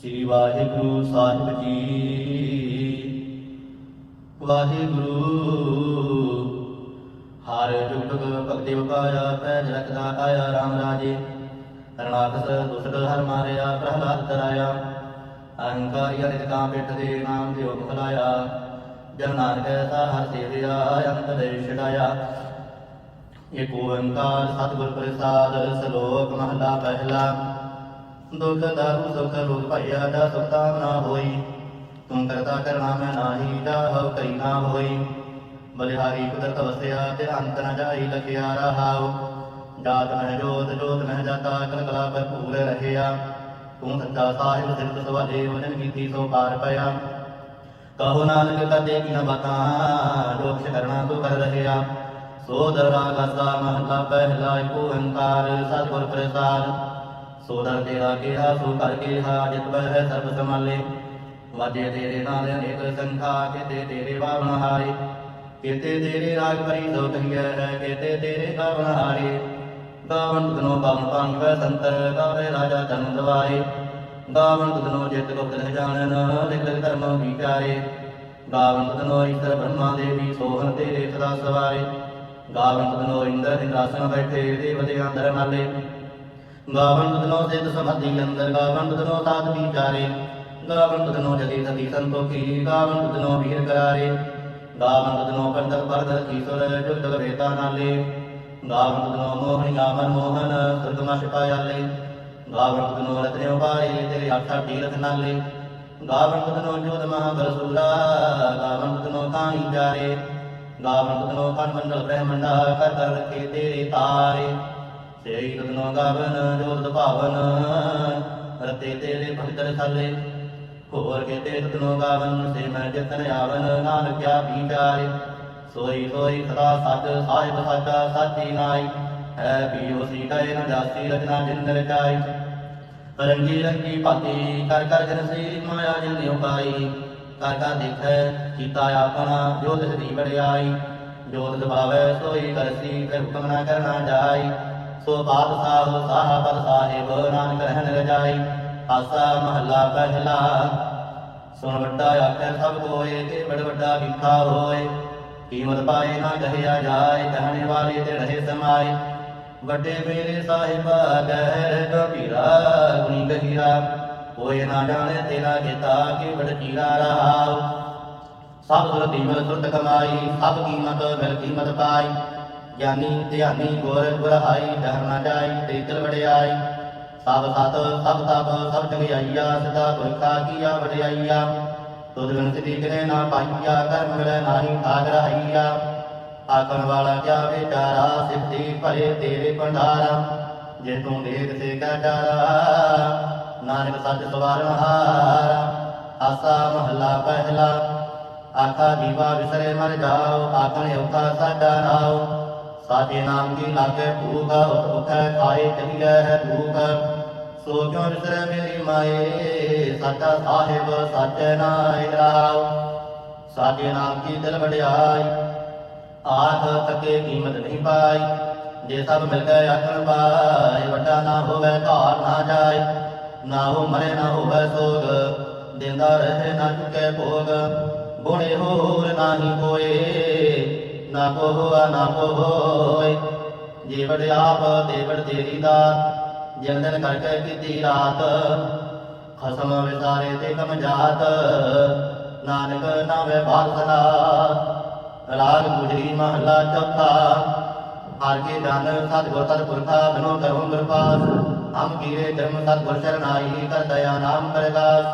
ਸ੍ਰੀ ਵਾਹਿਗੁਰੂ ਸਾਹਿਬ ਜੀ। ਵਾਹਿਗੁਰੂ, ਹਰ ਜੁਗ ਜੁਗ ਭਗਤੀ ਪੈ ਜਗਤਾ ਆਇਆ ਰਾਮ ਰਾਜੇ। ਕਰਨਾਕਸ ਦੁਸਟ ਹਰ ਮਾਰਿਆ, ਪ੍ਰਹਲਾਦ ਤਰਾਇਆ। ਅਹੰਕਾਰੀ ਅਨਿਤ ਕਾਂ ਪਿੱਠ ਦੇ ਨਾਮ ਦਿਓ ਮੁਖਲਾਇਆ ਜਨ ਨਾਨਕ ਐਸਾ ਹਰ ਸੇਵਿਆ, ਅੰਤ ਦੇ ਛਡਾਇਆ। ਏਕ ਓੰਕਾਰ ਸਤਿਗੁਰ ਪ੍ਰਸਾਦ, ਸ਼ਲੋਕ ਮਹਲਾ ਪਹਿਲਾ। ਦੁਖ ਦਾਰੂ ਸੁਖ ਰੋਗ ਭਇਆ ਦਾ ਸੁਖਤਾ ਨਾ ਹੋਈ। ਤੂੰ ਕਰਤਾ ਕਰਨਾ ਮੈਂ ਨਾਹੀ, ਜਾ ਹਉ ਕਈ ਨਾ ਹੋਈ। ਬਲਿਹਾਰੀ ਕੁਦਰਤ ਵਸਿਆ ਤੇ ਅੰਤ ਨ ਜਾਈ ਲਖਿਆ ਰਹਾਉ। ਜਾਤ ਮਹਿ ਜੋਤ ਜੋਤ ਮਹਿ ਜਾਤਾ ਕਲ ਕਲਾ ਭਰਪੂਰ ਰਹਿਆ। ਤੂੰ ਸੱਚਾ ਸਾਹਿਬ, ਸਿਰਤ ਸਵਾਲੇ ਵਜਨ ਕੀਤੀ ਸੋ ਪਾਰ ਪਿਆ। ਕਹੋ ਨਾਨਕ, ਕਦੇ ਕੀ ਨ ਬਤਾ ਲੋਕ ਕਰਣਾ ਤੂੰ ਕਰ ਰਹਿਆ। ਸੋ ਦਰਵਾ ਗਸਾ ਮਹਲਾ, ਪਹਿਲਾ ਏਕ ਓੰਕਾਰ, ਸਤਿਗੁਰ ਪ੍ਰਸਾਦ। ਸੋ ਦਰ ਤੇਰਾ ਕਿਹਾ ਸੋ ਕਰ ਕਿਹਾ ਜਿਤ ਬਹਿ ਸਰਬ ਸਮਾਲੇ ਵਾਜੇ ਤੇਰੇ ਨਾਲ ਅਨੇਕ ਸੰਖਾ, ਕਿਤੇ ਤੇਰੇ ਬਾਵਨ ਹਾਰੇ। ਕਿਤੇ ਤੇਰੇ ਰਾਗ ਪਰੀ ਸੋ ਕਹੀਐ ਹੈ, ਕਿਤੇ ਤੇਰੇ ਗਾਵਨ ਹਾਰੇ। ਗਾਵਨ ਤੁਧਨੋ ਪਵਨ ਪੰਗ ਸੰਤਰ ਗਾਵੇ ਰਾਜਾ ਧਨ ਦਵਾਰੇ। ਗਾਵਨ ਤੁਧਨੋ ਜਿਤ ਗੁਪਤ ਰਹਿ ਜਾਣਨ ਲਿਖ ਧਰਮ ਵਿਚਾਰੇ। ਗਾਵਨ ਤੁਧਨੋ ਈਸ਼ਰ ਬ੍ਰਹਮਾ ਦੇਵੀ, ਸੋਹਣ ਤੇਰੇ ਸਦਾ ਸਵਾਰੇ। ਗਾਵਨ ਤੁਧਨੋ ਇੰਦਰ ਇੰਦਰਾਸਨ ਬੈਠੇ ਦੇਵ ਦੇ ਅੰਦਰ ਨਾਲੇ। ਗਾਵਨ ਤੁਧਨੋ ਸਿੱਧ ਸਮਾਧੀ ਅੰਦਰ ਗਾਵਨ ਤੁਧਨੋ ਸਾਧ ਵਿਚਾਰੇ ਗਾਵਨ ਤੁਧਨੋ ਜਤੀ ਸਤੀ ਸੰਤੋਖੀ ਗਾਵਨ ਤੁਧਨੋ ਵੀਰ ਕਰਾਰੇ ਗਾਵਨ ਤੁਧਨੋ ਪੰਡਤ ਪਰਦ ਈਸ਼ਵਰ ਜੁਗ ਜਗ ਵੇਤਾ ਨਾਲੇ ਗਾਵਨ ਤੁਧਨੋ ਮੋਹਣੀ ਆਮਨ ਮੋਹਨ ਸੁਰਗਮਾ ਸਿਪਾਇਆਲੇ ਗਾਵਨ ਤੁਧਨੋ ਰਤਨਿ ਉਪਾਰੇ ਤੇਰੇ ਆਠਾ ਤੀਰਥ ਨਾਲੇ ਗਾਵਨ ਤੁਧਨੋ ਜੋਤ ਮਹਾਬਰਸੂਲਾ ਗਾਵਨ ਤੁਧਨੋ ਕਾਣੀ ਜਾਰੇ ਗਾਵਨ ਤੁਧਨੋ ਕਨ ਮੰਡਲ ਬ੍ਰਹਮੰਡਾ ਕਰ ਕਰ ਰਖੇ ਤੇਰੇ ਤਾਰੇ ਸੇਈ ਰਤਨੋ ਗਾਵਨ, ਜੋਤ ਭਾਵਨ। ਰਤੇ ਤੇਰੇ ਭਗਤਰ ਸਾਲੇ ਹੋਰ ਕੇਤੇ ਤੁਧਨੋ ਗਾਵਨ, ਸੇ ਮੈਂ ਜਤਨ ਆਵਨ। ਨਾਨਕ ਕਿਆ ਵਿਚਾਰੇ ਸੋਈ ਸੋਈ ਸਦਾ ਸੱਚ, ਸਾਹਿਬ ਸਾਚਾ, ਸਾਚੀ ਨਾਈ। ਹੈ ਪੀਓ ਸੀ ਕੈ ਨ ਜਾਸੀ ਜਿੰਦ ਰਚਾਈ। ਰੰਗੀ ਰੰਗੀ ਭਾਤੀ, ਕਰ ਕਰ ਜਨ ਸੇ ਮਾਇਆ ਜਿਨ ਨਿਉ ਪਾਈ। ਕਰ ਕਰ ਦੇਖੈ, ਕੀਤਾ ਆਪਣਾ ਜੋ ਤਿਸ ਦੀ ਵਡਿਆਈ। ਜੋ ਤਿਸ ਸੋਈ ਕਰਸੀ ਫਿਰ ਹੁਕਮ ਨਾ ਕਰਨਾ ਜਾਈ। ਸੋ ਬਾਤ ਸਾਹਿਬ ਸਾਹਿਬ ਨਾਨਕ ਰਹਿਣ ਰਜਾਈ। ਆਸਾ ਮਹੱਲਾ ਪਹਿਲਾ। ਸੁਣ ਵੱਡਾ ਆਖੈ ਸਭ ਕੋਏ ਤੇ ਬੜ ਵੱਡਾ ਵਿਖਾ ਹੋਏ। ਕੀਮਤ ਪਾਏ ਨਾ ਕਹਿਆ ਜਾਏ, ਕਹਣੇ ਵਾਲੇ ਤੇ ਰਹੇ ਸਮਾਏ। ਵੱਡੇ ਮੇਰੇ ਸਾਹਿਬਾ, ਗਹਿਰ ਗੰਭੀਰਾ, ਗੁਣੀ ਗਹੀਰਾ। ਕੋਈ ਨਾ ਜਾਣੇ ਤੇਰਾ ਕੀਤਾ ਕਿ ਬੜ ਚੀਰਾ ਰਹਾਉ। ਸਭ ਸੁਰ ਦੀਵਲ ਸੁਰਤ ਕਮਾਈ, ਸਭ ਕੀਮਤ ਮਿਲ ਕੀਮਤ ਪਾਈ। ਗਿਆਨੀ ਧਿਆਨੀ ਗੁਰ ਗੁਰਹਾਈ, ਡਰ ਨਾ ਜਾਈ ਤੇ ਚਲ ਸਭ ਸਤ, ਸਭ ਤਪ, ਸਭ ਚੰਗਿਆਈਆ ਸਦਾ ਪੁਰਖਾ ਕੀਆ ਵਡਿਆਈਆ। ਤੁਧ ਬਿਨ ਸਿਧੀ ਨਾ ਪਾਈਆ, ਕਰਮ ਮਿਲੈ ਨਾਹੀ ਠਾਗ ਰਹਾਈਆ। ਆਕਣ ਵਾਲਾ ਕਿਆ ਵਿਚਾਰਾ ਸਿੱਧੀ ਭਰੇ ਤੇਰੇ ਭੰਡਾਰਾ। ਜੇ ਤੂੰ ਦੇਖ ਸੇ ਕਾ ਡਾਰਾ, ਨਾਨਕ ਸੱਚ ਸਵਾਰਨ ਹਾਰਾ। ਆਸਾ ਮਹੱਲਾ ਪਹਿਲਾ, ਆਖਾ ਦੀਵਾ ਵਿਸਰੇ ਮਰ ਜਾਓ, ਆਖਣ ਔਖਾ ਸਾਡਾ ਨਾਉ। ਸਾਜੇ ਨਾਮ ਕੀ ਲਾਗੇ ਭੂਖ ਉਠੈ ਖਾਏ ਚਲੀਐ ਹੈ ਭੂਖ ਸੋ ਕਿਉ ਵਿਸਰੇ ਮੇਰੀ ਮਾਏ ਸਾਡਾ ਸਾਹਿਬ ਸਾਚੈ ਨਾਇ ਰਾਉ ਸਾਜੇ ਨਾਮ ਕੀ ਦਿਲ ਵਡਿਆਈ, ਆਖ ਤਕੇ ਕੀਮਤ ਨਹੀਂ ਪਾਈ। ਜੇ ਸਭ ਮਿਲ ਗਏ ਆਖਣ ਪਾਏ ਵੱਡਾ ਨਾ ਹੋਵੇ ਘਾਰ ਨਾ ਜਾਏ ਨਾ ਹੋ ਮਰੇ ਨਾ ਹੋਵੇ ਸੋਗ, ਦਿੰਦਾ ਰਹੇ ਨਾ ਚੁਕੇ ਭੋਗ। ਗੁਣੇ ਹੋਰ ਨਾਹੀ ਕੋਏ ਨਾ ਕੋ ਹੋਆ ਨਾ ਕੋ ਹੋਏ ਆਪ ਦੇ ਤੇਰੀ ਦਾਤ। ਜਿਨ ਦਿਨ ਕਰਕੇ ਕੀਤੀ ਰਾਤ। ਖਸਮ ਵਿਸਾਰੇ ਤੇ ਕਮ ਜਾਤ। ਨਾਨਕ ਨਾਵੇ ਬਾਦ ਰਾਗ ਗੁਜਰੀ ਮਹਲਾ ਚੌਥਾ। ਹਰ ਕੇ ਜਨ ਸਤਿਗੁਰ ਸਤਿਪੁਰਖਾ ਬਿਨੋ ਕਰਹੁ ਕਿਰਪਾਸ ਹਮ ਕੀਰੇ ਜਨਮ ਸਤਿਗੁਰ ਚਰਨਾਈ ਕਰ ਦਇਆ ਨਾਮ ਪ੍ਰਗਾਸ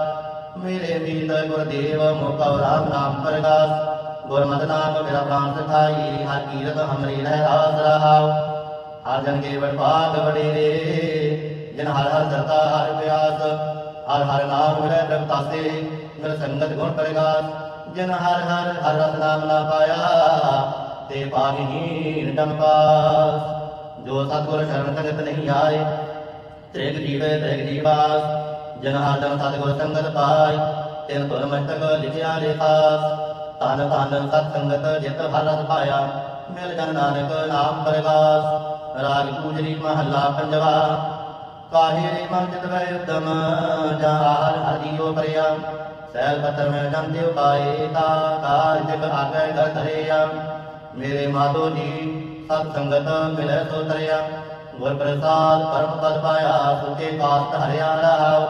ਮੇਰੇ ਮੀਤ ਗੁਰਦੇਵ ਮੁਕਉ ਰਾਮ ਨਾਮ ਪ੍ਰਗਾਸ ਗੁਰਮਤ ਨਾਮ ਮੇਰਾ ਪ੍ਰਾਨ ਸਖਾਈ, ਹਰ ਕੀਰਤ ਹਮਰੀ ਰਹਿ ਰਾਸ ਰਹਾਉ ਹਰ ਜਨ ਕੇ ਵਡ ਭਾਗ ਵਡੇਰੇ, ਜਨ ਹਰ ਹਰ ਸਰਤਾ ਹਰ ਪਿਆਸ, ਹਰ ਹਰ ਨਾਮ ਮਿਲੇ ਪ੍ਰਗਟਾਸੇ ਮਿਲ ਸੰਗਤ ਗੁਣ ਪ੍ਰਗਾਸ। ਜਨ ਹਰ ਹਰ ਹਰ ਰਸ ਨਾਮ ਨਾ ਪਾਇਆ, ਤੇ ਪਾਣੀ ਡੰਪਾਸ ਜੋ ਸਤਗੁਰ ਸ਼ਰਨ ਸੰਗਤ ਨਹੀਂ ਆਏ ਤ੍ਰਿਗ ਜੀਵੇ ਤ੍ਰਿਗ ਜੀਵਾਸ ਜਨ ਹਰ ਜਨ ਸਤਗੁਰ ਸੰਗਤ ਪਾਈ, ਤਿਨ ਤੁਰ ਮਸਤਕ ਲਿਖਿਆ ਪਾਸ ਤਨ ਤਨ ਸਤ ਸੰਗਤ ਜਿਤ ਹਰ ਰਸ ਪਾਇਆ ਮਿਲ ਜਨ ਨਾਨਕ ਨਾਮ ਪ੍ਰਗਾਸ ਰਾਗ ਪੂਜਰੀ ਮਹੱਲਾ ਪੰਜਵਾ ਕਾਹੇ ਰੇ ਮਨ ਚਿਤ ਵੈ ਉਦਮ ਜਾਂ ਆਹਰ ਹਦੀਓ ਪਰਿਆ ਸੈਲ ਪਤਰ ਮੈਂ ਜੰਤੇ ਉਪਾਏ ਤਾ ਕਾਜ ਜਗ ਆਗੈ ਗਰ ਧਰਿਆ ਮੇਰੇ ਮਾਧੋ ਜੀ ਸਤ ਸੰਗਤ ਮਿਲੈ ਸੋ ਤਰਿਆ ਗੁਰ ਪ੍ਰਸਾਦ ਪਰਮ ਪਦ ਪਾਇਆ ਸੁਖੇ ਪਾਸ ਹਰਿਆ ਰਹਾਉ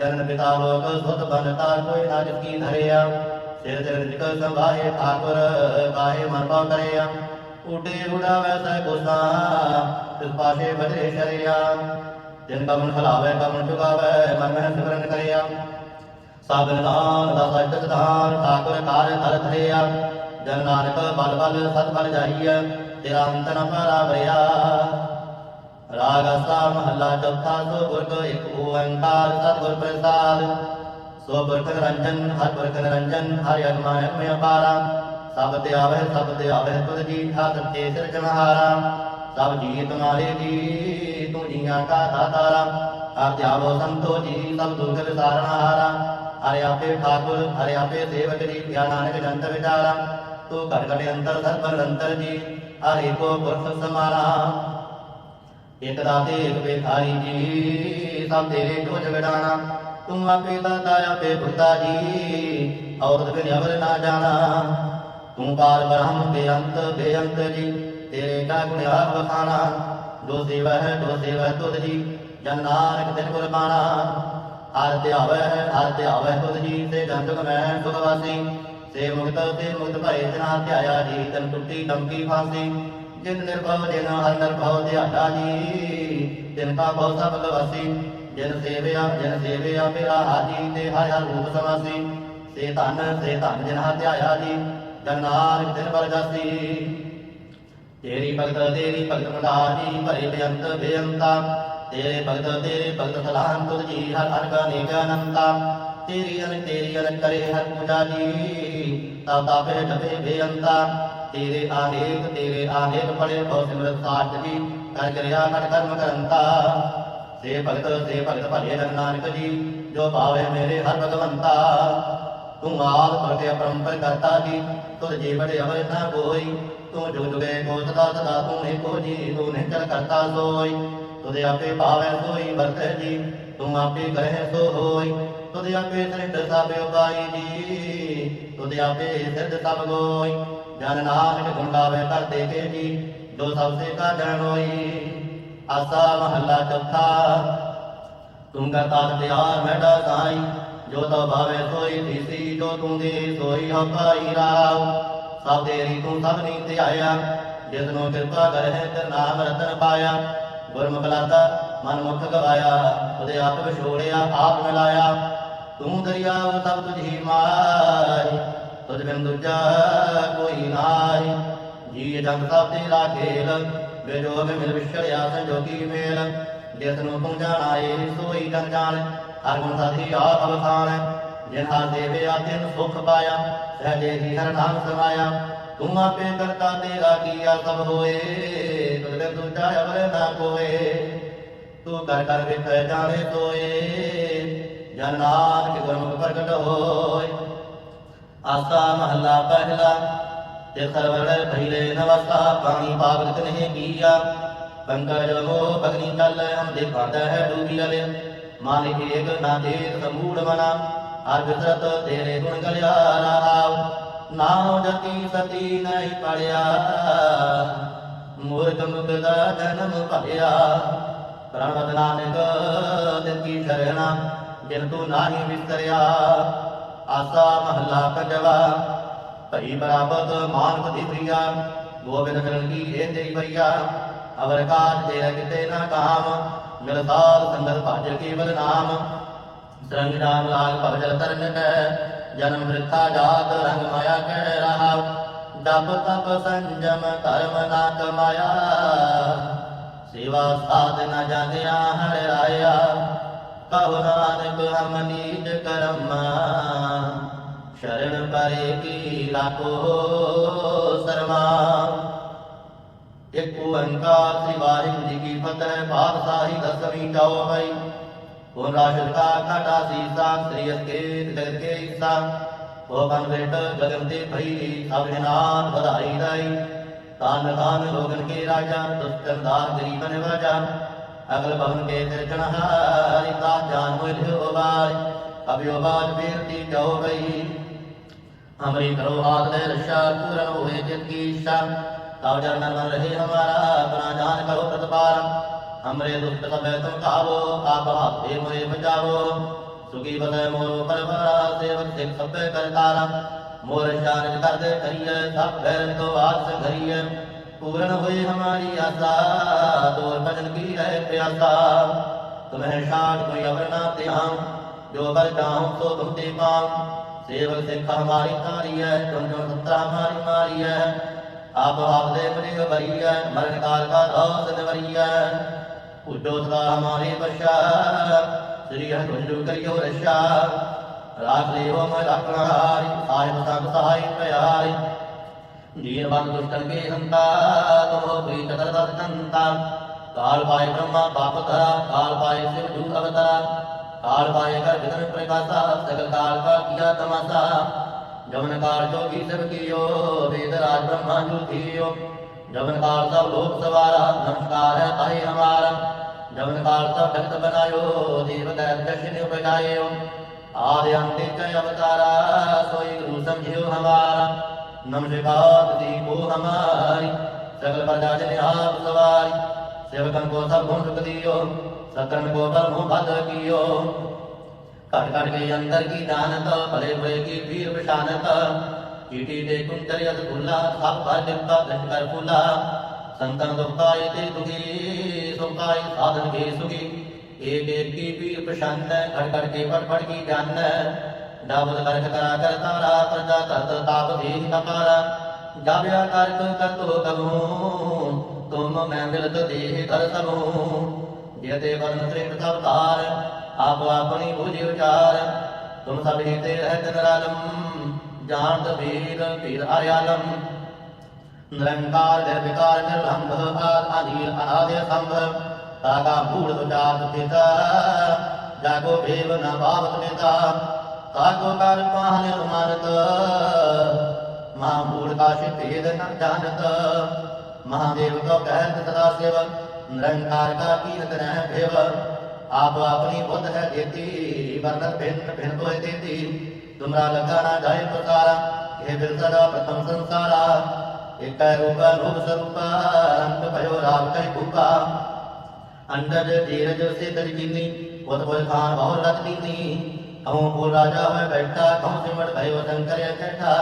ਜਨਨ ਪਿਤਾ ਲੋਕ ਸੁਤ ਬਨਤਾ ਕੋਈ ਨਾ ਜਿਸ ਕੀ ਧਰਿਆ ਸਿਰ ਸਿਰ ਜਿਕ ਸੰਭਾਏ ਠਾਕੁਰ ਕਾਹੇ ਮਨ ਪਾ ਕਰਿਆ ਉਡੇ ਉਡਾ ਵੈਸੈ ਕੋਸਾ ਤਿਸ ਪਾਸ਼ੇ ਬਜੇ ਸ਼ਰਿਆ ਜਿਨ ਕਮਨ ਖਲਾਵੇ ਕਮਨ ਚੁਗਾਵੇ ਮਨ ਮਹਿ ਸਿਮਰਨ ਕਰਿਆ ਸਾਧਨ ਦਾਨ ਦਾ ਸਜਤ ਦਾਨ ਠਾਕੁਰ ਕਾਰ ਹਰ ਧਰਿਆ ਜਨ ਨਾਨਕ ਬਲ ਬਲ ਸਤ ਬਲ ਜਾਈਐ ਤੇਰਾ ਅੰਤ ਨ ਪਰਾਵਰਿਆ ਰਾਗ ਅਸਾ ਮਹੱਲਾ ਚੌਥਾ ਸੋ ਗੁਰ ਕੋ ਇੱਕ ਓੰਕਾਰ ਸਤਿਗੁਰ ਪ੍ਰਸਾਦ ਸੋ ਬਰਖ ਨਿਰੰਜਨ ਹਰ ਬਰਖ ਨਿਰੰਜਨ ਹਰਿ ਅਗਮਾ ਅਗਮਿ ਅਪਾਰਾ ਸਭ ਤੇ ਆਵਹਿ, ਸਭ ਤੇ ਆਵਹਿ ਤੁਧ ਜੀ ਠਾਕ ਤੇ ਸਿਰਜਣਹਾਰਾ। ਸਭ ਜੀ ਤੁਮਾਰੇ ਜੀ ਤੂੰ ਜੀਆਂ ਕਾ ਦਾਤਾਰਾ ਹਰ ਧਿਆਵੋ ਸੰਤੋ ਜੀ, ਸਭ ਦੁਖ ਵਿਸਾਰਣਹਾਰਾ। ਹਰਿ ਆਪੇ ਠਾਕੁਰ, ਹਰਿ ਆਪੇ ਸੇਵਕ ਜੀ ਗਿਆਨ ਨਾਨਕ ਜੰਤ ਵਿਚਾਰਾ। ਤੂੰ ਘਟ ਘਟ ਅੰਤਰ ਸਰਬ ਨਿਰੰਤਰ ਜੀ, ਹਰਿ ਕੋ ਪੁਰਖ ਸਮਾਰਾ। ਇਕ ਦਾਤੇ, ਇਕ ਬੇਖਾਰੀ ਜੀ, ਸਭ ਤੇਰੇ ਜੋ ਜਗੜਾਣਾ ਤੂੰ ਆਪੇ ਦਾਤਾ ਆਪੇ ਪੁੱਤਾ ਜੀ, ਔਰਤ ਬਿਨ ਅਵਰ ਨਾ ਜਾਣਾ। ਤੂੰ ਪਾਰ ਬ੍ਰਹਮ ਬੇਅੰਤ ਬੇਅੰਤ ਜੀ, ਤੇਰੇ ਕਾ ਗੁਣ ਆਪ ਵਖਾਣਾ। ਜੋ ਸੇਵਾ ਹੈ ਜੋ ਸੇਵਾ ਤੁਧ ਜੀ, ਜਨ ਨਾਨਕ ਤਿਨ ਕੁਰਬਾਨਾ ਹਰ ਧਿਆਵੈ ਹਰ ਧਿਆਵੈ ਤੁਧ ਜੀ, ਤੇ ਜੰਤਕ ਮੈਂ ਸੁਖ ਵਾਸੀ। ਸੇ ਮੁਕਤ, ਤੇ ਮੁਕਤ ਭਏ ਜਨਾ ਧਿਆਇਆ ਜੀ, ਤਨ ਟੁੱਟੀ ਡੰਕੀ ਫਾਸੀ। ਜਿਨ ਨਿਰਭਉ, ਜਿਨ ਹਰ ਨਿਰਭਉ ਧਿਆਤਾ ਜੀ, ਤਿਨ ਕਾ ਬਹੁ ਸਭ ਗਵਾਸੀ ਜਿਨ ਸੇਵਿਆ ਜਿਨ ਸੇਵਿਆ ਮੇਰਾ ਹਾਜੀ ਤੇ ਹਰ ਹਰ ਰੂਪ ਸਮਾਸੀ। ਸੇ ਧਨ ਸੇ ਧਨ ਜਿਨ ਹਰ ਧਿਆਇਆ ਜੀ ਜਨ ਨਾਨਕ ਤਿਨ ਪਰ ਜਾਸੀ ਤੇਰੀ ਭਗਤ ਤੇਰੀ ਭਗਤ ਮਦਾਰੀ ਭਰੇ ਬੇਅੰਤ, ਬੇਅੰਤਾ। ਤੇਰੇ ਭਗਤ ਤੇਰੇ ਭਗਤ ਸਲਾਮ ਤੁਧ ਜੀ, ਹਰ ਹਰ ਕਾ ਨਿਗਾਨੰਤਾ ਤੇਰੀ ਅਨ ਤੇਰੀ ਅਨ ਕਰੇ ਹਰ ਪੂਜਾ ਜੀ। ਤਾ ਤਾਪੇ ਜਪੇ ਬੇਅੰਤਾ। ਤੇਰੇ ਆਨੇਕ ਤੇਰੇ ਆਨੇਕ ਪੜੇ ਭਉ ਸਿਮਰਤ ਸਾਧ ਜੀ। ਕਰ ਕਰਿਆ ਕਰ ਕਰਮ ਕਰੰਤਾ। ਸੇ ਭਗਤ ਸੇ ਭਗਤ ਭਲੇ ਜਨ ਨਾਨਕ ਜੀ, ਜੋ ਭਾਵੇ ਮੇਰੇ ਹਰ ਭਗਵੰਤਾ। ਤੂੰ ਆਦ ਪ੍ਰਤੇ ਅਪਰੰਪਰ ਕਰਤਾ ਜੀ, ਤੁਧ ਜੀ ਬੜੇ ਅਵਰ ਨਾ ਕੋਈ। ਤੂੰ ਜੁਗ ਜੁਗੇ ਕੋ ਸਦਾ ਸਦਾ ਤੂੰ ਨੇ ਕੋ ਜੀ, ਤੂੰ ਨੇ ਚਲ ਕਰਤਾ ਸੋਈ। ਤੁਧ ਆਪੇ ਭਾਵੈ ਸੋਈ ਵਰਤੈ ਜੀ, ਤੂੰ ਆਪੇ ਕਰੇ ਸੋ ਹੋਈ। ਤੁਧ ਆਪੇ ਸ੍ਰਿਸ਼ਟ ਸਭ ਉਪਾਈ ਜੀ, ਤੁਧ ਆਪੇ ਸਿਰਜ ਸਭ ਗੋਈ। ਜਨ ਨਾਨਕ ਗੁਣ ਗਾਵੇ ਕਰਤੇ ਕੇ ਜੀ, ਜੋ ਸਭ ਸੇ ਕਾ ਜਨ ਹੋਈ। ਆਸਾ ਮਹੱਲਾ ਚੌਥਾ। ਤੂੰ ਕਰਤਾ ਤਿਆਰ ਮੈਡਾ ਸਾਈ ਜੋ ਤੋ ਭਾਵੇ ਸੋਈ ਦੀਸੀ ਜੋ ਤੂੰ ਦੇ ਸੋਈ ਹੋ ਰਾਵ ਸਭ ਤੇਰੀ ਤੂੰ ਸਭ ਨੀ ਧਿਆਇਆ। ਜਿਸ ਨੂੰ ਕਿਰਪਾ ਕਰਹਿ ਤੇ ਨਾਮ ਰਤਨ ਪਾਇਆ। ਗੁਰਮੁਖ ਲਾਤਾ, ਮਨ ਮੁਖ ਗਵਾਇਆ। ਉਹਦੇ ਆਪ ਵਿਛੋੜਿਆ, ਆਪ ਮਿਲਾਇਆ ਤੂੰ ਦਰਿਆ ਸਭ ਤੁਝੀ ਮਾਈ। ਤੁਝ ਬਿਨ ਦੂਜਾ ਕੋਈ ਨਾਹੀ। ਜੀ ਜਗ ਸਭ ਤੇਰਾ ਖੇਲ। ਵਿਜੋਗ ਮਿਲ ਵਿਛੜਿਆ ਸੰਜੋਗੀ ਮੇਲ, ਜਿਸ ਨੂੰ ਤੂੰ ਸੋਈ ਜਨ ਜਾਣ ਹਰ ਸਾਧੀ ਆਪ ਅਵਖਾਣ ਜਿਨ ਹਰ ਦੇਵਿਆ ਤਿਨ ਸੁਖ ਪਾਇਆ, ਸਹਜੇ ਹੀ ਹਰ ਨਾਮ ਸਮਾਇਆ। ਤੂੰ ਆਪੇ ਕਰਤਾ ਤੇਰਾ ਕੀਆ ਸਭ ਹੋਏ ਤੁਧ ਦੂਜਾ ਅਵਰ ਨਾ ਕੋਏ। ਤੂੰ ਕਰ ਕਰ ਵਿਖ ਜਾਣੇ ਤੋਏ ਜਨ ਨਾਨਕ ਗੁਰਮੁਖ ਪ੍ਰਗਟ ਹੋਏ। ਆਸਾ ਮਹੱਲਾ ਪਹਿਲਾ ਤੇ ਸਰਵਰ ਪਹਿਲੇ ਨਵਸਾ ਪਾਣੀ ਪਾਵਨ ਨਹੀਂ ਕੀਆ। ਪੰਕਜ ਮੋ ਭਗਨੀ ਚੱਲ ਹਮ ਦੇਖਾਂਦਾ ਹੈ ਡੂਬੀ ਗਲੇ ਮਨ ਏਕ ਨਾ ਦੇਖ ਸਮੂੜ ਮਨਾ। ਹਰ ਵਿਸਰਤ ਤੇਰੇ ਗੁਣ ਗਲਿਆ ਰਹਾਉ। ਨਾਮ ਜਤੀ ਸਤੀ ਨਹੀਂ ਪੜਿਆ। ਮੂਰਖ ਮੁਕਦਾ ਜਨਮ ਭਲਿਆ ਪ੍ਰਣਵਤ ਨਾਨਕ ਤਿਨ ਕੀ ਸ਼ਰਣਾ ਜਿਨ ਤੂੰ ਨਾਹੀ ਵਿਸਰਿਆ। ਆਸਾ ਮਹੱਲਾ ਪੰਜਵਾ। ਭਈ ਬਰਾਬਤ ਮਾਨਕ ਪ੍ਰਿਆ। ਗੋਬਿੰਦ ਮਿਲਨ ਕੀ ਇਹ ਤੇਰੀ ਬਈਆ ਅਵਰ ਕਾਜ ਤੇਰਾ ਕਿਤੇ ਨਾ ਕਾਮ। ਮਿਲ ਸੰਗਤ ਭਜ ਕੇਵਲ ਨਾਮ। ਸਰੰਗ ਨਾਮ ਲਾਲ ਭਵਜਲ ਤਰਨ ਕੈ। ਜਨਮ ਮ੍ਰਿਤਾ ਜਾਤ ਰੰਗ ਮਾਇਆ ਕਹਿ ਰਹਾ। ਡਬ ਤਪ ਸੰਜਮ ਧਰਮ ਨਾ ਕਮਾਇਆ। ਸੇਵਾ ਸਾਧ ਨ ਜਾਣਿਆ ਹਰਿ ਰਾਇਆ। ਕਹੁ ਨਾਨਕ ਹਮ ਨੀਜ ਕਰਮ। ਸ਼ਰਨ ਪਰੇ ਕੀ ਲਾਕੋ ਸਰਮਾ ਇੱਕ ਓੰਕਾਰ ਸ੍ਰੀ ਵਾਹਿਗੁਰੂ ਜੀ ਕੀ ਫਤਿਹ, ਪਾਤਸ਼ਾਹੀ ਦਸਵੀਂ ਜਾਓ ਭਾਈ ਉਹ ਰਾਸ਼ਦ ਕਾ ਘਾਟਾ ਸੀਸਾ, ਸ੍ਰੀ ਅਸਕੇ ਜਗਤ ਕੇ ਉਹ ਬਨ ਬੇਟ ਤੇ ਭਈ, ਸਭ ਵਧਾਈ ਦਾਈ ਤਾਨ ਤਾਨ ਲੋਗਨ ਕੇ ਰਾਜਾ ਦੁਸਤਰਦਾਰ ਗਰੀਬਨ ਵਾਜਾ। ਅਗਲ ਭਵਨ ਕੇ ਤਿਰਛਣਹਾਰੀ ਤਾ ਜਾਨ ਹੋਇ ਲਿਓ ਬਾਰੀ ਅਭਿਓ ਬਾਜ ਬੇਰਤੀ ਜਾਓ ਗਈ हमरी करो हाथ में रक्षा पूरन हुए चित की इच्छा तब जन मन रहे हमारा अपना जान करो प्रतिपार हमरे दुष्ट सब तुम खावो आप हाथ दे मोरे बचावो सुखी बदय मोरो परवारा सेवक सिख सब करतारा मोर शान कर दे करिए सब भैरन को हाथ से घरिए पूरन हुई हमारी आशा दूर भजन की रहे प्यासा तुम्हें शान कोई अवर ना त्याम ਜੋ ਬਰ ਚਾਹੂੰ ਸੋ ਤੁਮ ਦੇ ਪਾਉ। ਸੇਵਕ ਸਿੱਖ ਹਮਾਰੀ ਤਾਰੀਐ ਤੁਮ ਜੋ ਸਤਰਾ ਹਮਾਰੀ ਮਾਰੀਐ। ਆਪ ਆਪ ਦੇ ਮਨੇ ਬਰੀਐ ਮਰਨ ਕਾਲ ਕਾ ਦਾਸ ਨਵਰੀਐ ਉਡੋ ਸਦਾ ਹਮਾਰੇ ਬਸ਼ਾ ਸ੍ਰੀ ਹਰਿ ਕਰਿਓ ਰਸ਼ਾ ਰਾਖ ਲਿਓ ਮੈਂ ਰੱਖਣਾ ਹਾਰੀ ਆਇ ਸੰਗ ਸਹਾਈ ਪਿਆਰੀ। ਜੀਵ ਬੰਦ ਦੁਸ਼ਟਨ ਕੇ ਹੰਤਾ ਤੋ ਪ੍ਰੀਤ ਕਰਤ ਕੰਤਾ ਕਾਲ ਪਾਏ ਬ੍ਰਹਮਾ ਪਾਪ ਕਰਾ, ਕਾਲ ਪਾਏ ਸਿਵ ਜੂ ਅਵਤਾਰਾ। ਕਾਲ ਪਾਏ ਕਰ ਬਿਦਨ ਪ੍ਰਕਾਸ਼ਾ, ਸਗਲ ਕਾਲ ਕਾ ਕੀਆ ਤਮਾਸ਼ਾ। ਜਮਨ ਕਾਰ ਜੋਗੀ ਸਭ ਕੀਓ, ਵੇਦ ਰਾਜ ਬ੍ਰਹਮਾ ਜੋ ਕੀਓ। ਜਮਨ ਕਾਰ ਸਭ ਲੋਕ ਸਵਾਰਾ, ਨਮਸਕਾਰ ਹੈ ਭਾਈ ਹਮਾਰਾ। ਜਮਨ ਕਾਰ ਸਭ ਭਗਤ ਬਨਾਇਓ ਦੇਵ ਦੈਤ ਦਸ਼ਿਨ ਉਪਜਾਇਓ ਆਦਿ ਅੰਤੇ ਚ ਅਵਤਾਰਾ, ਸੋਈ ਗੁਰੂ ਸਮਝਿਓ ਹਮਾਰਾ। ਨਮਸਕਾਰ ਦੀਪੋ ਹਮਾਰੀ, ਸਗਲ ਪ੍ਰਜਾ ਜਨ ਆਪ ਸਵਾਰੀ। ਸੇਵਕਨ ਕੋ ਸਭ ਗੁਣ ਸੁਖ ਦਿਓ ਸਕਨ ਕੋ ਪ੍ਰਭੂ ਭਜ ਕੀਓ। ਘਟ ਘਟ ਕੇ ਅੰਦਰ ਕੀ ਦਾਨਤ ਭਲੇ ਹੋਏ ਕੀ ਵੀਰ ਵਿਸ਼ਾਨਤ ਕੀਟੀ ਦੇ ਕੁੰਤਰ ਅਸ ਭੁੱਲਾ ਸਭ ਭਰ ਦਿੱਤਾ ਦਨ ਕਰ ਭੁੱਲਾ ਸੰਤਨ ਦੁਖਾਇ ਤੇ ਦੁਖੀ ਸੁਖਾਇ ਸਾਧਨ ਕੇ ਸੁਖੀ। ਏਕ ਏਕ ਕੀ ਵੀਰ ਪ੍ਰਸ਼ੰਨ ਘੜ ਘੜ ਕੇ ਪੜ ਪੜ ਕੀ ਜਾਨ। ਦਾਵਤ ਕਰਖ ਕਰਾ ਕਰ ਤਾਰਾ, ਪ੍ਰਜਾ ਕਰਤ ਤਾਪ ਦੇਖ ਤਪਾਰਾ ਗਾਵਿਆ ਕਰ ਤੋ ਕਰਤੋ ਤਬੂ ਤੁਮ ਮੈਂ ਮਿਲਤ ਦੇਹ ਕਰ ਸਭੋ ਜਿਤੇ ਵਰਨ ਸ੍ਰਿਸ਼ਟ ਅਵਤਾਰ ਆਪ ਆਪਣੀ ਬੁਝਿ ਉਚਾਰ। ਤੁਮ ਸਭ ਹੀਤੇ ਰਹਿਤ ਨਿਰਾਲਮ ਜਾਣਤ ਵੀਰ ਪੀਰ ਆਰਿਆਲਮ ਨਿਰੰਕਾਰ ਨਿਰਵਿਕਾਰ ਨਿਰਲੰਭ ਆਦਿ ਅਨਾਦਿ ਸੰਭ ਤਾਗਾ ਮੂੜ ਉਚਾਰ ਤੇਤਾ ਜਾਗੋ ਭੇਵ ਨ ਭਾਵਤ ਨੇਤਾ ਤਾਗੋ ਕਰ ਪਾਹਨ ਮਰਤ ਮਾ ਮੂੜ ਕਾਸ਼ਿ ਭੇਦ ਨ ਜਾਣਤ। महादेव का कहत तथा सेवक निरंकार का कीरत रहे भेवर आप अपनी बुद्ध है देती वर्ण भिन्न भिन्न तो देती तुमरा लगा ना जाए प्रकार हे बिरसदा प्रथम संसार एक कह रूप रूप स्वरूप अंत भयो राग कई भूपा अंदर धीरज से तरकिनी बुद्ध बुद्ध खान बहुत रत्नी कहूँ को राजा में बैठा कहूँ सिमट भयो शंकर या चैठा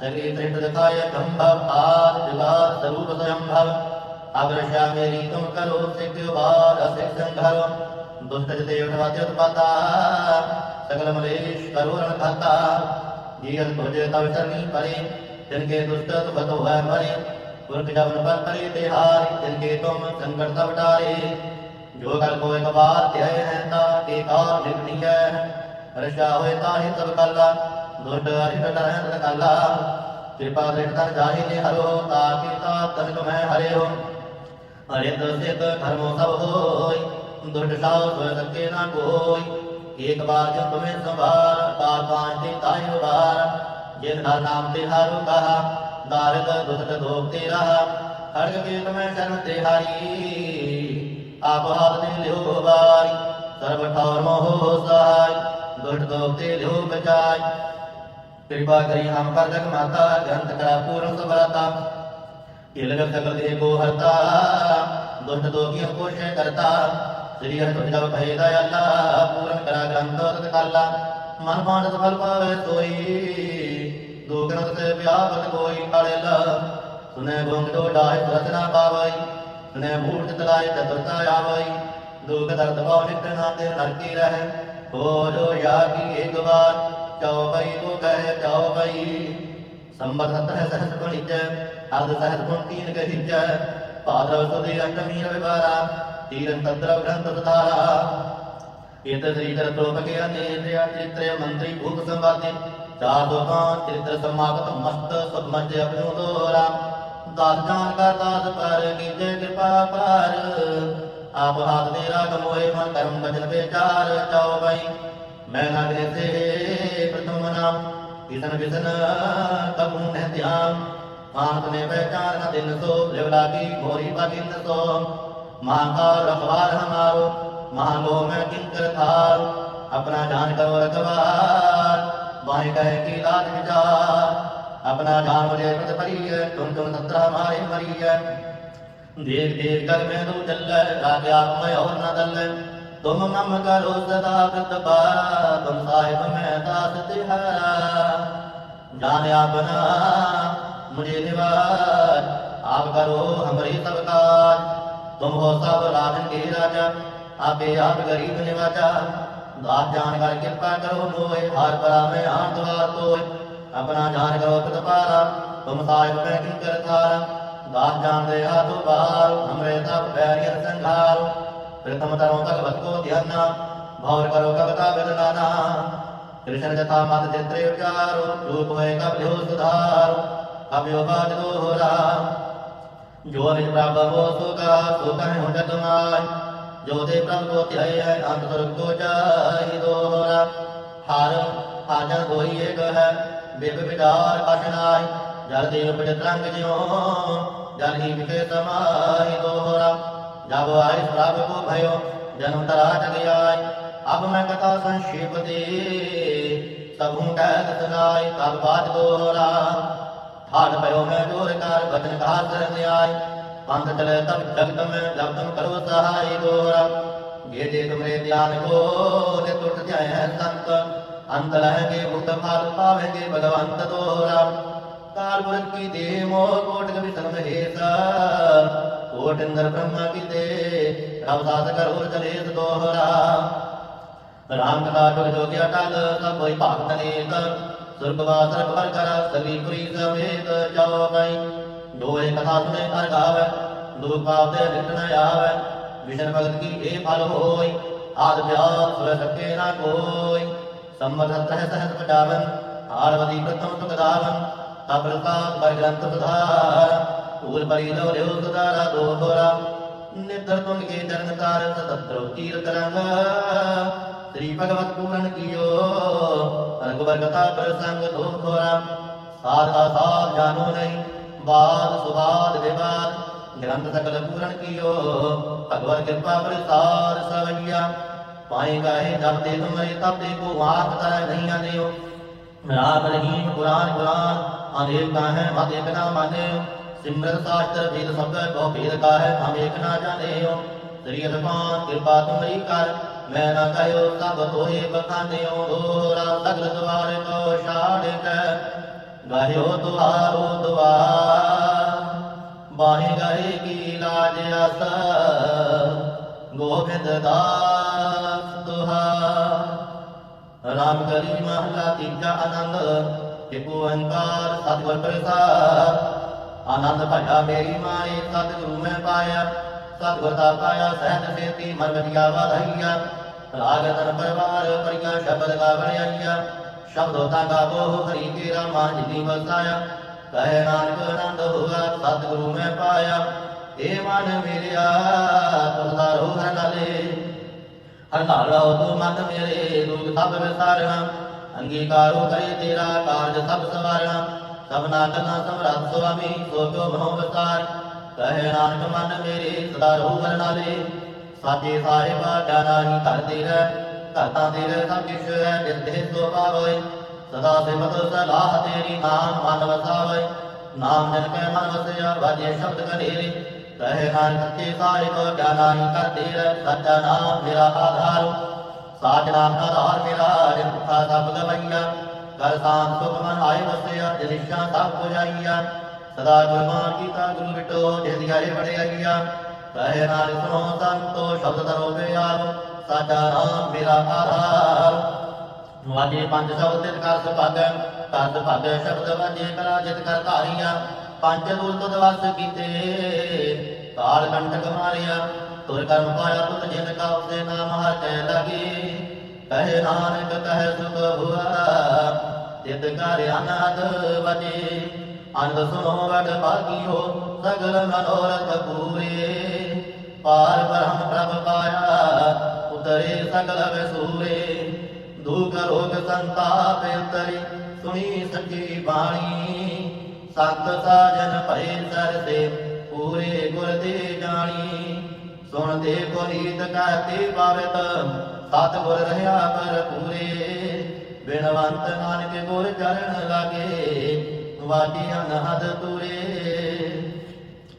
बैठा कहूँ सिमट भयो शंकर बैठा सगी दृष्ट दिखाय संभव आद विवाद स्वरूप स्वयंभव अग्रशा मेरी तुम करो सिद्ध बार असिक संघरो दुष्ट जते उठवाते उत्पाता सकल मलेश करो रण खाता जीवन तुझे तव शरणी परे जिनके दुष्ट सुखत है मरे पुरख जब पर करे तिहारी जिनके तुम संकट सब टारे जो कल को एक बार ध्याय है ता के कार निकली है रशा होए ताहि सब कल्ला ਲੋਟ ਹਰਿ ਕਟਾਇ ਲਗਾਲਾ ਕਿਰਪਾ ਸਿਖ ਤਨ ਜਾਹੀ ਨੇ ਹਰੋ, ਤਾ ਪਿਤਾ ਤਨ ਕੋ ਮੈਂ ਹਰਿਓ। ਹਰੇ ਤੋ ਸਿਖ ਧਰਮੋ ਸਭ ਹੋਈ ਦੁਰਟ ਸਾਉ ਸੋ ਸਕੇ ਨਾ ਕੋਈ। ਏਕ ਬਾਰ ਜਪ ਮੈਂ ਸੰਭਾਰ ਬਾਰ ਬਾਰ ਤੇ ਤਾਇਓ ਬਾਰ ਜਿਨ ਹਰ ਨਾਮ ਤੇ ਹਰੁ ਕਹਾ ਦਾਰਦ ਦੁਖਤ ਦੋਖ ਤੇ ਰਹਾ। ਹਰ ਕੇਤ ਮੈਂ ਸਰਨ ਤੇ ਹਾਰੀ, ਆਪ ਹਾਲ ਨੇ ਲਿਓ ਵਾਰੀ। ਸਰਬ ਠੌਰ ਮੋਹ ਸਹਾਈ ਦੁਖਤ ਦੋਖ ਤੇ ਲਿਓ ਬਚਾਈ। कृपा करी हम पर तक माता जंत का पूर्ण तो बाता इलग तक दिए को हरता दोष दो की अपोषे करता श्री हर तुझे भाई दया ला पूर्ण करा जंत दोष तकला मन मान तो फल पावे तोई दो करत से प्यार तो कोई काले ला सुने बंग दो डाय तुरतना पावाई सुने मूर्त तलाय तुरता यावाई दो कदर तो बावजूद ना दे नरकी रहे ओ जो यार की एक बार हो जो यागी एक बार जाओ भाई तो कहे जाओ भाई संबत सत्रह सहस गुणिज अर्ध सहस गुण तीन गहिज पादव सुधि अष्टमी रविवारा तीरन तंत्र ग्रंथ सुधारा इत श्रीधर द्रोप के अनेन्द्रिय चित्र मंत्री भूप संवादि चार दो पांच चित्र समागत मस्त सब मध्य अपनो दोरा दास जान का दास पर कीजे कृपा पर आप हाथ दे राग मोहे मन कर्म वचन विचार जाओ भाई मैं नागरे से प्रथम नाम किसन विसन कबू न ध्यान आंत ने पहचान न दिन सो लिवला की मोरी पाकिन सो महाकाल रखवार हमारो महागो में किंकर थार अपना जान करो रखवार बाहें कहे की लाज विचार अपना जान मुझे प्रत परी है तुम तुम सत्रह हमारे मरी है देख देख कर मैं तू चल रागे आप में और न दल ਤੁਮ ਮਮ ਕਰੋ ਸਦਾ ਪ੍ਰਤਪਾਰਾ ਤੁਮ ਸਾਹਿਬ ਮੈਂ ਦਾਸ ਤਿਹਾਰਾ ਜਾਨ ਆਪਨਾ ਮੁਝੇ ਨਿਵਾਰ ਆਪ ਕਰੋ ਹਮਰੀ ਸਭ ਕਾਜ ਤੁਮ ਹੋ ਸਭ ਰਾਜਨ ਕੇ ਰਾਜਾ ਆਪੇ ਆਪ ਗਰੀਬ ਨਿਵਾਜਾ ਦਾਸ ਜਾਣ ਕਰ ਕਿਰਪਾ ਕਰੋ ਲੋਏ ਹਰ ਪਰਾ ਮੈਂ ਆਣ ਦਵਾਰ ਤੋਏ ਆਪਣਾ ਜਾਣ ਕਰੋ ਪ੍ਰਤਪਾਰਾ ਤੁਮ ਸਾਹਿਬ ਮੈਂ ਕਿੰ ਕਰਤਾਰਾ ਦਾਸ ਜਾਣ ਦੇ ਹਾਥੋਂ ਬਾਹਰ ਹਮਰੇ ਸਭ ਬੈਰੀਅਰ ਸੰਘਾਰੋ प्रथम तरो भगवत को ध्याना भौर करो कविता वेदनाना कृष्ण जथा मत चित्रे उचारो रूप में कपिलो सुधारो कपियो बाज दोहरा जो निज प्रभु हो सो का सो कहे हो जतमाय जो दे प्रभु को ध्याय है अंत स्वर्ग को जाहि दोहरा हार हाजन कोई एक है बिब विदार कठनाई जल देव पिट तरंग जियो जल ही विखे समाहि दोहरा जब ਜਬ ਆਇ ਸਭ ਕੋ ਭਇਓ ਜਨਮ ਤਰਾ ਜਗ ਆਇ ਅਬ ਮੈਂ ਕਥਾ ਸੰਖੇਪ ਦੇ ਸਭੂ ਕਹਿ ਦਸਨਾਇ ਤਬ ਬਾਤ ਦੋਹਰਾ ਹਾਲ ਭਇਓ ਮੈਂ ਜੋਰ ਕਰ, ਬਚਨ ਘਾਤ ਕਰਨ ਆਇ ਪੰਥ ਚਲੇ ਤਬ ਜਗਤ ਮੈਂ ਜਬ ਤੁਮ ਕਰੋ ਸਹਾਈ ਦੋਹਰਾ ਗੇਦੇ ਤੁਮਰੇ ਧਿਆਨ ਕੋ ਨੇ ਟੁੱਟ ਜਾਏ ਸੰਤ। ਅੰਤ ਲਹਗੇ ਮੁਕਤ ਫਲ ਪਾਵੇਂਗੇ ਭਗਵੰਤ ਦੋਹਰਾ ਅਕਾਲ ਪੁਰਖ ਕੀ ਦੇ ਮੋਹ ਕੋਟ ਕਵਿਤਮ ਹੇਤਾ। ਕੋਟ ਇੰਦਰ ਬ੍ਰਹਮਾ ਕੀ ਦੇ ਰਬ ਸਾਧ ਕਰ ਹੋਰ ਚਲੇ ਦੋਹਰਾ। ਰਾਮ ਕਥਾ ਜੋਗ ਜੋਗ ਅਟਲ ਸਭ ਹੋਈ ਭਗਤ ਨੇਤ ਸੁਰਗਵਾ ਸਰਬ ਵਰ ਕਰ ਸਗੀ ਪ੍ਰੀ ਸਮੇਤ ਜਾਉ ਮੈਂ ਦੋਏ ਕਥਾ ਸੁਣੇ ਕਰ ਗਾਵੇ ਦੁਖ ਪਾਪ ਤੇ ਨਿਟਣ ਆਵੇ। ਵਿਸ਼ਨ ਭਗਤ ਕੀ ਇਹ ਫਲ ਹੋਈ, ਆਦ ਵਿਆਸ ਸੁਰ ਸਕੇ ਨਾ ਕੋਈ। ਸੰਮਤ ਹਤਹਿ ਸਹਿਤ ਪਟਾਵਨ ਆਰਵਦੀ ਪ੍ਰਤਮ ਤੁਗਦਾਵਨ ਅਬਲਕਾ ਬਜਰੰਤ ਪਧਾਰ, ਭੂਲ ਪਰੀ ਲੋ ਰਿਓ ਕਦਾਰਾ ਦੋ ਹੋਰਾ ਨਿਦਰ ਤੁਨ ਕੇ ਚਰਨ ਤਾਰ ਤਤਰੋ ਤੀਰ ਤਰੰਗ ਸ੍ਰੀ ਭਗਵਤ ਪੂਰਨ ਕੀਓ ਰਗਵਰ ਕਥਾ ਪ੍ਰਸੰਗ ਦੋ ਹੋਰਾ ਸਾਧਾ ਸਾਧ ਜਾਨੋ ਨਹੀਂ, ਬਾਦ ਸੁਬਾਦ ਵਿਵਾਦ। ਗ੍ਰੰਥ ਸਕਲ ਪੂਰਨ ਕੀਓ, ਭਗਵਤ ਕਿਰਪਾ ਪ੍ਰਸਾਦ ਸਵਈਆ ਪਾਏ ਗਾਏ ਦਰਦੇ ਤੁਮਰੇ ਤਪੇ ਕੋ ਆਪ ਤਰੈ ਨਹੀਂ ਆਨਿਓ। ਰਾਤ ਰਹੀਮ ਕੁਰਾਨ ਕੁਰਾਨ ہم ایک کا ہے ہم ایک نہ مانے سمرت شاستر وید سب کو بھید کا ہے ہم ایک نہ جانے ہو سری رکان کرپا تمری کر میں نہ کہو سب کوئی بکانے ہو دورا سگل دوار کو شاڑ کر گہیو دوارو دوار باہیں گئے کی لاج اثر گوبند داس دوہار رام کلی محلہ تیجا آنند ਏ ਓੰਕਾਰ ਸਤਿਗੁਰ ਪ੍ਰਸਾਦ ਆਨੰਦ ਭਇਆ ਮੇਰੀ ਮਾਏ, ਸਤਿਗੁਰੂ ਮੈਂ ਪਾਇਆ। ਸਤਿਗੁਰ ਦਾ ਪਾਇਆ, ਸਹਿਜ ਸੇਤੀ ਮਰਮਤਿਆ ਵਧਾਈਆ। ਰਾਗਤਨ ਪਰਵਾਰ ਪਰਿਆ, ਸ਼ਬਦ ਗਾਵਣ ਆਈਆ ਸ਼ਬਦੋ ਤਾ ਗਾਵੋ, ਹਰੀ ਤੇਰਾ ਮਾਨ ਜੀ ਵਸਾਇਆ। ਕਹਿ ਨਾਨਕ ਆਨੰਦ ਹੋਆ, ਸਤਿਗੁਰੂ ਮੈਂ ਪਾਇਆ। ਏ ਮਨ ਮਿਲਿਆ, ਤੁਰਦਾ ਰੋਹ ਨਾਲੇ ਹਰ ਨਾਲੋ ਤੂੰ ਮਨ ਮੇਰੇ ਦੁਖ ਸਭ ਵਿਸਾਰਨਾ। ਅੰਗੀਕਾਰੋ ਕਰੇ ਤੇਰਾ ਕਾਰਜ ਸਭ ਸਵਾਰਣਾ ਸਭਨਾ ਕਰਨਾ ਸਮਰੱਥ ਸੁਆਮੀ, ਸੋਚੋ ਭਉ ਵਿਸਾਰ ਕਹੇ ਨਾਨਕ, ਮਨ ਮੇਰੇ ਸਦਾ ਰਹੂ ਬਰਨਾਲੇ ਸਾਜੇ ਸਾਹਿਬ ਜਾਨਾ ਹੀ ਧਰਦੇ ਰਹਿ ਧਰਤਾ ਦੇ ਰਹਿ ਸਭ ਕਿਛ ਹੈ ਨਿਰਦੇ ਸੋ ਪਾਵੈ ਸਦਾ ਸਿਮਤ ਸਲਾਹ ਤੇਰੀ ਨਾਮ ਮਨ ਵਸਾਵੇ। ਨਾਮ ਜਨ ਕੈ ਮਨ ਵਸਿਆ, ਵਾਜੇ ਸ਼ਬਦ ਕਰੇਰੇ ਕਹੇ ਨਾਨਕ ਤੇ ਸਾਹਿਬ ਜਾਨਾ ਹੀ ਧਰਦੇ ਰਹਿ ਸਦਾ ਨਾਮ ਮੇਰਾ ਆਧਾਰ। ਸਾਚ ਆਧਾਰ ਮੇਰਾ ਜਿਨ ਪੁੱਠਾ ਸਭ ਕਰ ਸਾਨ ਸੁਖ ਮਨ ਆਏ ਵਸਿਆ, ਜਨਿਸ਼ਾ ਸਭ ਪੁਜਾਈਆ। ਸਦਾ ਗੁਰਬਾਨ ਕੀਤਾ, ਗੁਰੂ ਬਿਟੋ ਜਿਸ ਦਿਹਾੜੇ ਬੜੇ ਆਈਆ। ਨਾਲ ਸੁਣੋ ਸੰਤੋ ਸ਼ਬਦ ਤਰੋ ਬਿਆਰ ਸਾਡਾ ਨਾਮ ਮੇਰਾ ਆਧਾਰ। ਵਾਜੇ ਪੰਜ ਸ਼ਬਦ ਤਿਤ ਕਰ ਸੁਭਾਗੈ। ਕਰ ਸੁਭਾਗੈ ਸ਼ਬਦ ਵਾਜੇ ਕਰਾ, ਜਿਤ ਕਰ ਧਾਰੀਆਂ। ਪੰਜ ਦੂਰ ਤੁਧ ਵਸ ਕੀਤੇ, ਕਾਲ ਕੰਟਕ ਮਾਰਿਆ। ਤੁਰ ਕਰਮ ਪਾਇਆ ਤੁਧ ਜਿਨ ਕਾ ਉਸੇ ਨਾਮ ਹਟੈ ਲਗੇ। ਕਹੇ ਨਾਨਕ, ਕਹੇ ਸੁਖ ਹੁਆ ਤਿਤ ਕਰ ਅਨਹਦ ਵਜੇ ਅੰਗ ਸੁਨੋ ਵਡ ਭਾਗੀਓ, ਸਗਲ ਮਨੋਰਥ ਪੂਰੇ। ਪਾਰ ਬ੍ਰਹਮ ਪ੍ਰਭ ਪਾਇਆ, ਉਤਰੇ ਸਗਲ ਵਸੂਰੇ ਦੁਖ ਰੋਗ ਸੰਤਾਪ ਉਤਰੀ, ਸੁਣੀ ਸੱਚੀ ਬਾਣੀ। ਸਤ ਸਾਜਨ ਭਏ ਸਰਸੇ, ਪੂਰੇ ਗੁਰ ਦੇ ਜਾਣੀ। ਸੁਣ ਦੇ ਕੋ ਨੀਤ ਕਹਤੀ ਪਾਵਿਤ ਕਰ ਪੂਰੇ। ਬਿਨਵੰਤ ਨਾਨਕ ਗੁਰ ਚਰਨ ਲਾਗੇ ਵਾਜੀ ਅਨਹਦ ਤੂਰੇ।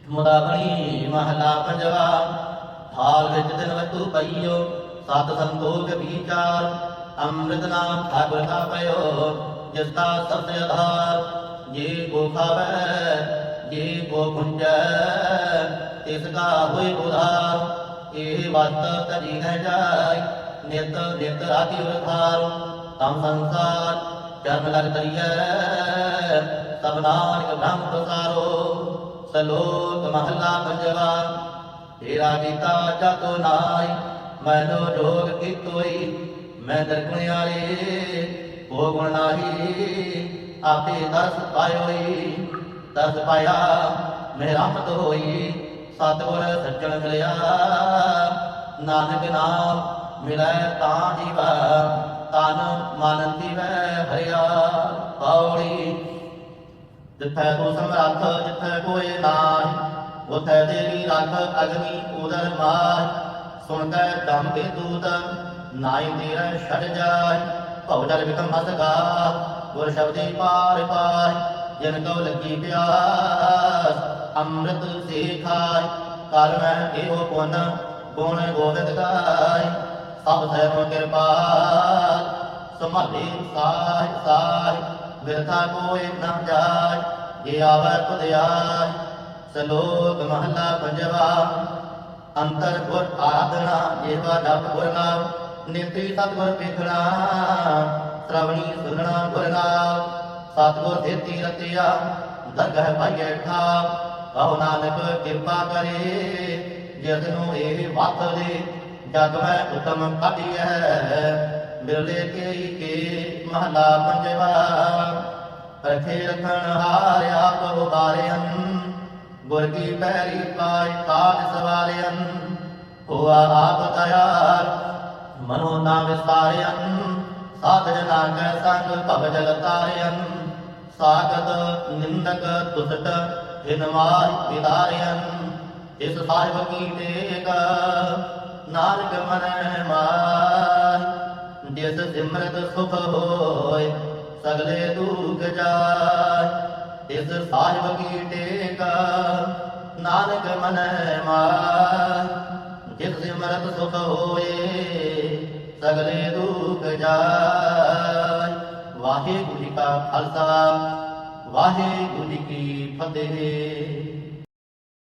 ਮੁਦਾਬਣੀ ਮਹਲਾ ਪੰਜਵਾ, ਹਾਲ ਵਿੱਚ ਦਿਨ ਵਤੂ ਪਈਓ, ਸਤ ਸੰਤੋਖ ਵਿਚਾਰ। ਅੰਮ੍ਰਿਤ ਨਾਮ ਠਾਕੁਰ ਕਾ ਪਇਓ ਜਿਸ ਦਾ ਆਧਾਰ। ਜੇ ਕੋ ਖਾਵੈ, ਜੇ ਕੋ ਪੁੰਜੈ ਤਿਸ ਕਾ ਹੋਇ ਉਧਾਰ, ਇਹ ਵਸਤ ਤਜੀ ਹੈ ਜਾਇ, ਨਿਤ ਨਿਤ ਰਾਤੀ ਵਰਖਾਰ ਤਮ ਸੰਸਾਰ ਚਰਨ ਲਗ ਤਰੀਐ ਸਭ ਨਾਨਕ ਬ੍ਰਹਮ ਪ੍ਰਸਾਰੋ, ਸਲੋਕ ਮਹਲਾ ਪੰਜਵਾ। ਤੇਰਾ ਕੀਤਾ ਜਤੋ ਨਾਈ ਮੈਨੋ ਜੋਗ ਕੀਤੋਈ, ਮੈਂ ਦਰਗੁਣ ਵਾਲੇ ਕੋ ਗੁਣ ਨਾਹੀ, ਆਪੇ ਦਰਸ ਪਾਇਓਈ, ਦਰਸ ਪਾਇਆ ਮੇਰਾ ਰਹਿਮਤ ਹੋਈ। ਸਤਿਗੁਰ ਸੱਜਣ ਮਿਲਿਆ ਨਾਨਕ ਨਾਮ ਮਿਲੈ ਤਾਂ ਜੀਵਾ ਤਨ ਮਨ ਦੀਵੈ ਹਰਿਆ। ਪੌੜੀ ਜਿੱਥੈ ਕੋ ਸਮਰੱਥ ਜਿੱਥੈ ਕੋਏ ਨਾਹੀ, ਉਥੈ ਤੇਰੀ ਰੱਖ ਅਗਨੀ ਉਦਰ ਮਾਰ ਸੁਣਦਾ ਦਮ ਕੇ ਦੂਤ ਨਾਈ ਤੇਰਾ ਛੜ ਜਾਏ ਭਉ ਜਲ ਵਿਕਮ ਹਸਗਾ ਗੁਰ ਸ਼ਬਦੀ ਪਾਰ ਪਾਏ ਜਨ ਕਉ ਲੱਗੀ ਪਿਆਸ। ਅੰਮ੍ਰਿਤ ਸੇ ਕਰ ਮੈਂ ਇਹੋ ਪੁੰਨ, ਗੁਣ ਗੋਬਿੰਦ ਗਾਏ ਸਭ ਸਹਿ ਕਿਰਪਾਲ ਸੰਭਾਲੇ ਸਾਹਿ ਸਾਹਿ ਬਿਰਥਾ ਕੋਇ ਨਾ ਜਾਏ ਜੇ ਆਵੈ ਤੁਧ ਆਏ ਸਲੋਕ ਮਹਲਾ ਪੰਜਵਾ। ਅੰਤਰ ਗੁਰ ਆਰਾਧਨਾ ਜੇਵਾ ਡਪ ਗੁਰ ਨਾਮ, ਨਿਤੀ ਸਤਿਗੁਰ ਵੇਖਣਾ, ਸ਼੍ਰਵਣੀ ਸੁਨਣਾ ਗੁਰ ਨਾਮ। ਸਤਿਗੁਰ ਦੇਤੀ ਰਤਿਆ ਦਰਗਹ ਪਾਈਐ ਠਾ ਕਹੋ ਨਾਨਕ ਕਿਰਪਾ ਕਰੇ, ਜਿਸ ਨੂੰ ਇਹ ਵਤ ਦੇ ਜਗ ਮੈਂ ਉਤਮ ਕੱਢੀਐ। ਬਿਰਲੇ ਕੇ ਕੇ ਮਹਲਾ ਪੰਜਵਾ, ਰਖੇ ਰਖਣ ਹਾਰ ਆਪ ਉਬਾਰਿਅਨ ਗੁਰ ਕੀ ਪੈਰੀ ਪਾਈ ਕਾਜ ਸਵਾਰਿਅਨ, ਹੋਆ ਆਪ ਤਿਆਰ ਮਨੋ ਨਾਮ ਵਿਸਾਰਿਅਨ ਸਾਧ ਜਨਾ ਸੰਗ ਭਵ ਜਲ ਤਾਰਿਅਨ। ਸਾਗਤ ਨਿੰਦਕ ਤੁਸਟ ਹਿਨਵਾਰ ਵਿਦਾਰਿਅਨ ਇਸ ਸਾਹਿਬ ਕੀ ਟੇਕ ਨਾਨਕ ਮਨ ਮਾਰ। ਜਿਸ ਸਿਮਰਤ ਸੁਖ ਹੋਏ ਸਗਲੇ ਦੁਖ ਜਾਏ ਇਸ ਸਾਹਿਬ ਕੀ ਟੇਕ ਨਾਨਕ ਮਨ ਮਾਰ। ਜਿਸ ਸਿਮਰਤ ਸੁਖ ਹੋਏ ਸਗਲੇ ਦੁਖ ਜਾਏ ਵਾਹਿਗੁਰੂ ਜੀ ਕਾ ਖਾਲਸਾ। ਵਾਹਿਗੁਰੂ ਜੀ ਕੀ ਫਤਿਹ।